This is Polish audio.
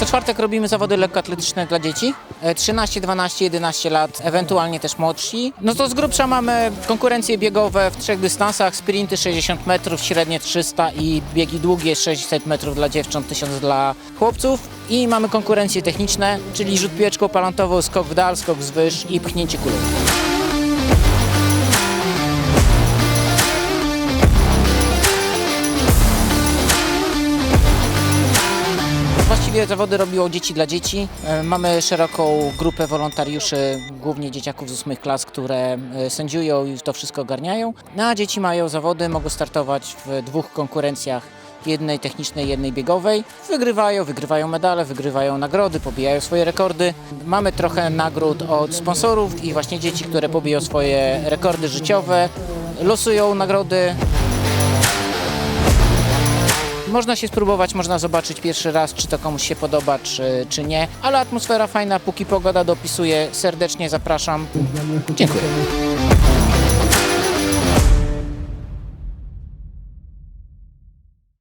Co czwartek robimy zawody lekkoatletyczne dla dzieci. E, 13, 12, 11 lat, ewentualnie też młodsi. No to z grubsza mamy konkurencje biegowe w trzech dystansach. Sprinty 60 metrów, średnie 300 i biegi długie 600 metrów dla dziewcząt, 1000 dla chłopców. I mamy konkurencje techniczne, czyli rzut piłeczką palantową, skok w dal, skok z wyż i pchnięcie kulą. Właściwie zawody robiło dzieci dla dzieci. E, Mamy szeroką grupę wolontariuszy, głównie dzieciaków z ósmych klas, które e, sędziują i to wszystko ogarniają. No, a dzieci mają zawody, mogą startować w dwóch konkurencjach. Jednej technicznej, jednej biegowej. Wygrywają, wygrywają medale, wygrywają nagrody, pobijają swoje rekordy. Mamy trochę nagród od sponsorów i właśnie dzieci, które pobiją swoje rekordy życiowe, losują nagrody, można się spróbować, można zobaczyć pierwszy raz, czy to komuś się podoba, czy, czy nie. Ale atmosfera fajna, póki pogoda dopisuje. Serdecznie zapraszam. Dziękuję.